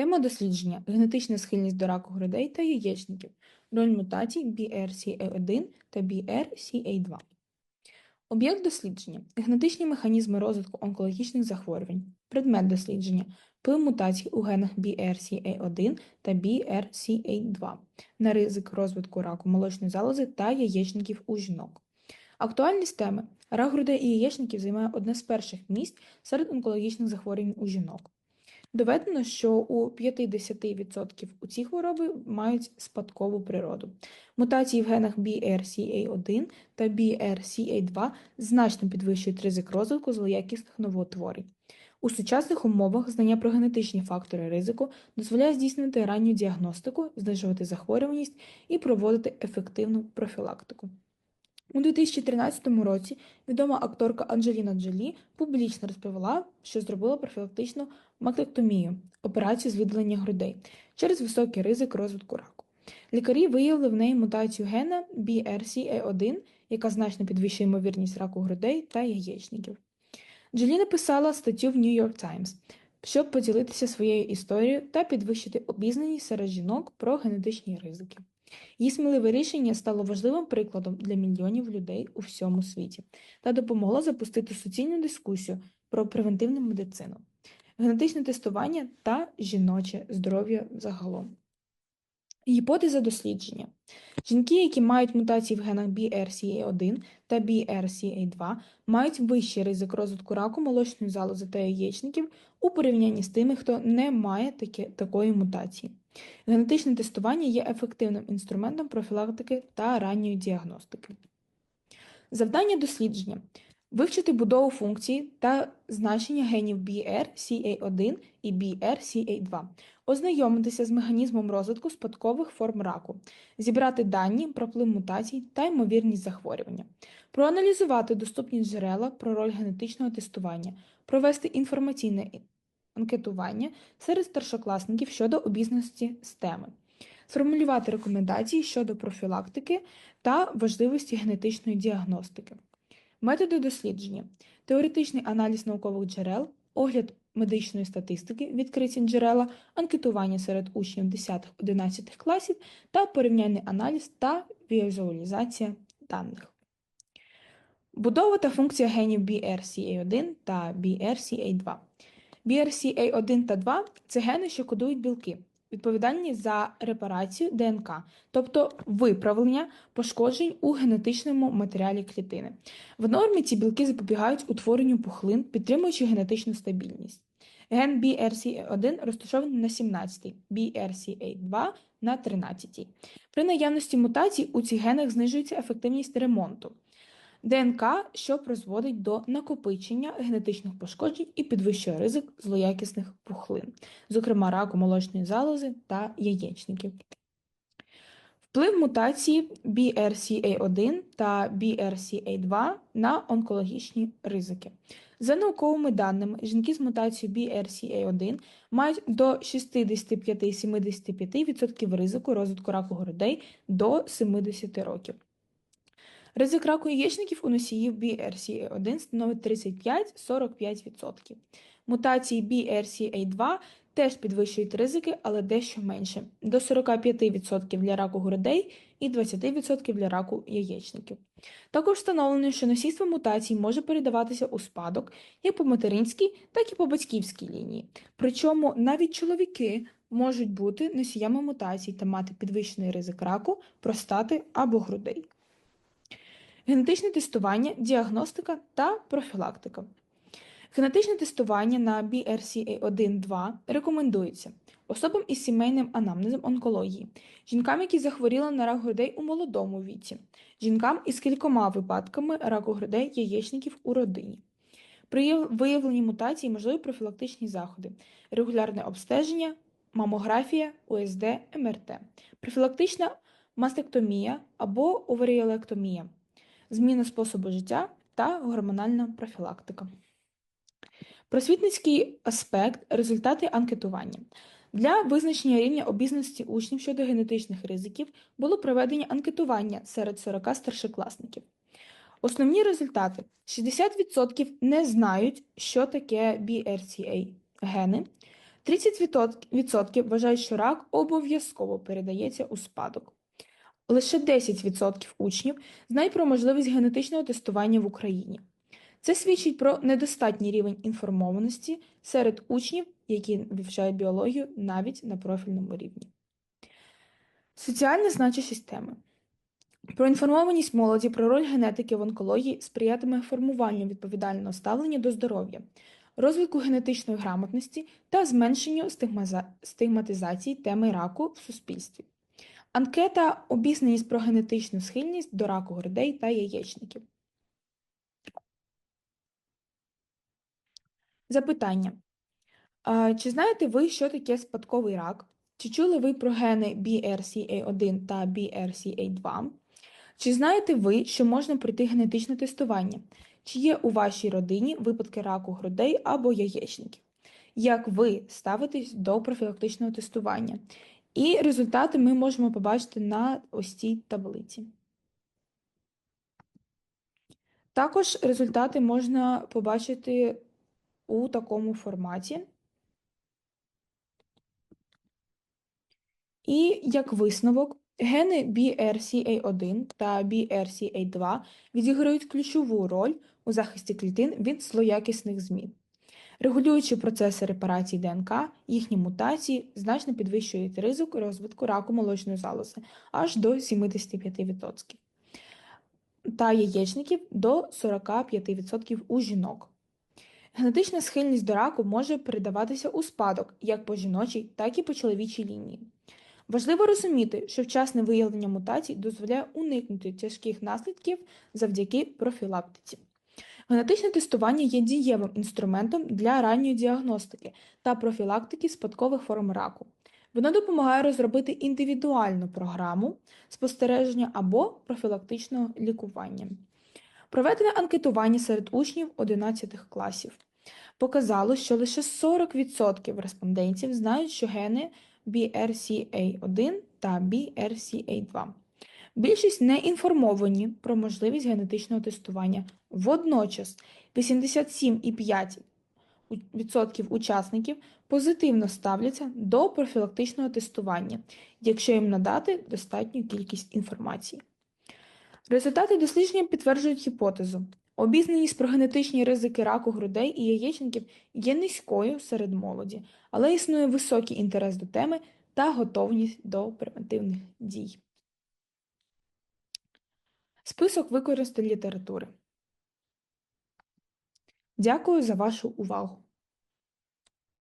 Тема дослідження генетична схильність до раку грудей та яєчників, роль мутацій BRCA1 та BRCA2. Об'єкт дослідження генетичні механізми розвитку онкологічних захворювань, предмет дослідження вплив мутацій у генах BRCA1 та BRCA2 на ризик розвитку раку молочної залози та яєчників у жінок. Актуальність теми рак грудей і яєчників займає одне з перших місць серед онкологічних захворювань у жінок. Доведено, що у 50% у ці хвороби мають спадкову природу. Мутації в генах BRCA1 та BRCA2 значно підвищують ризик розвитку злоякісних новоутворень. У сучасних умовах знання про генетичні фактори ризику дозволяє здійснити ранню діагностику, знижувати захворюваність і проводити ефективну профілактику. У 2013 році відома акторка Анджеліна Джолі публічно розповіла, що зробила профілактичну мактектомію операцію з видалення грудей через високий ризик розвитку раку. Лікарі виявили в неї мутацію гена BRCA1, яка значно підвищує ймовірність раку грудей та яєчників. Джолі написала статтю в New York Times, щоб поділитися своєю історією та підвищити обізнаність серед жінок про генетичні ризики. Її сміливе рішення стало важливим прикладом для мільйонів людей у всьому світі та допомогло запустити суцільну дискусію про превентивну медицину, генетичне тестування та жіноче здоров'я загалом. Гіпотеза дослідження. Жінки, які мають мутації в генах BRCA1 та BRCA2, мають вищий ризик розвитку раку молочної залози та яєчників у порівнянні з тими, хто не має такі, такої мутації. Генетичне тестування є ефективним інструментом профілактики та ранньої діагностики. Завдання дослідження. Вивчити будову функції та значення генів BRCA1 і BRCA2, ознайомитися з механізмом розвитку спадкових форм раку, зібрати дані про вплив мутацій та ймовірність захворювання, проаналізувати доступні джерела про роль генетичного тестування, провести інформаційне анкетування серед старшокласників щодо обізнаності з теми, сформулювати рекомендації щодо профілактики та важливості генетичної діагностики. Методи дослідження, теоретичний аналіз наукових джерел, огляд медичної статистики, відкриті джерела, анкетування серед учнів 10-11 класів та порівняльний аналіз та візуалізація даних. Будова та функція генів BRCA1 та BRCA2. BRCA1 та 2 це гени, що кодують білки, відповідальні за репарацію ДНК, тобто виправлення пошкоджень у генетичному матеріалі клітини. В нормі ці білки запобігають утворенню пухлин, підтримуючи генетичну стабільність. Ген BRCA1 розташований на 17-й, BRCA2 на 13-й. При наявності мутацій у цих генах знижується ефективність ремонту. ДНК, що призводить до накопичення генетичних пошкоджень і підвищує ризик злоякісних пухлин, зокрема раку молочної залози та яєчників. Вплив мутації BRCA1 та BRCA2 на онкологічні ризики. За науковими даними, жінки з мутацією BRCA1 мають до 65-75% ризику розвитку раку грудей до 70 років. Ризик раку яєчників у носіїв BRCA1 становить 35-45%. Мутації BRCA2 теж підвищують ризики, але дещо менше до 45% для раку грудей і 20% для раку яєчників. Також встановлено, що носійство мутацій може передаватися у спадок як по материнській, так і по батьківській лінії. Причому навіть чоловіки можуть бути носіями мутацій та мати підвищений ризик раку, простати або грудей. Генетичне тестування, діагностика та профілактика. Генетичне тестування на BRCA1-2 рекомендується особам із сімейним анамнезом онкології, жінкам, які захворіли на рак грудей у молодому віці, жінкам із кількома випадками раку грудей яєчників у родині. При виявленні мутацій можливі профілактичні заходи, регулярне обстеження, мамографія, УСД, МРТ, профілактична мастектомія або оваріолектомія зміна способу життя та гормональна профілактика. Просвітницький аспект результати анкетування. Для визначення рівня обізнаності учнів щодо генетичних ризиків було проведення анкетування серед 40 старшокласників. Основні результати: 60% не знають, що таке BRCA гени, 30% вважають, що рак обов'язково передається у спадок. Лише 10% учнів знають про можливість генетичного тестування в Україні. Це свідчить про недостатній рівень інформованості серед учнів, які вивчають біологію навіть на профільному рівні. Соціальна значущість теми. Проінформованість молоді про роль генетики в онкології сприятиме формуванню відповідального ставлення до здоров'я, розвитку генетичної грамотності та зменшенню стигматизації теми раку в суспільстві. Анкета обізнаність про генетичну схильність до раку грудей та яєчників. Запитання. Чи знаєте ви, що таке спадковий рак? Чи чули ви про гени BRCA1 та BRCA2? Чи знаєте ви, що можна пройти генетичне тестування? Чи є у вашій родині випадки раку грудей або яєчників? Як ви ставитесь до профілактичного тестування? І результати ми можемо побачити на ось цій таблиці. Також результати можна побачити у такому форматі. І як висновок, гени BRCA1 та BRCA2 відіграють ключову роль у захисті клітин від злоякісних змін. Регулюючи процеси репарації ДНК, їхні мутації значно підвищують ризик розвитку раку молочної залози аж до 75% та яєчників до 45% у жінок. Генетична схильність до раку може передаватися у спадок як по жіночій, так і по чоловічій лінії. Важливо розуміти, що вчасне виявлення мутацій дозволяє уникнути тяжких наслідків завдяки профілактиці. Генетичне тестування є дієвим інструментом для ранньої діагностики та профілактики спадкових форм раку. Воно допомагає розробити індивідуальну програму спостереження або профілактичного лікування. Проведене анкетування серед учнів 11 класів показало, що лише 40% респондентів знають, що гени BRCA1 та BRCA2. Більшість не інформовані про можливість генетичного тестування. Водночас 87,5% учасників позитивно ставляться до профілактичного тестування, якщо їм надати достатню кількість інформації. Результати дослідження підтверджують гіпотезу. Обізнаність про генетичні ризики раку грудей і яєчників є низькою серед молоді, але існує високий інтерес до теми та готовність до превентивних дій. Список використань літератури. Дякую за вашу увагу.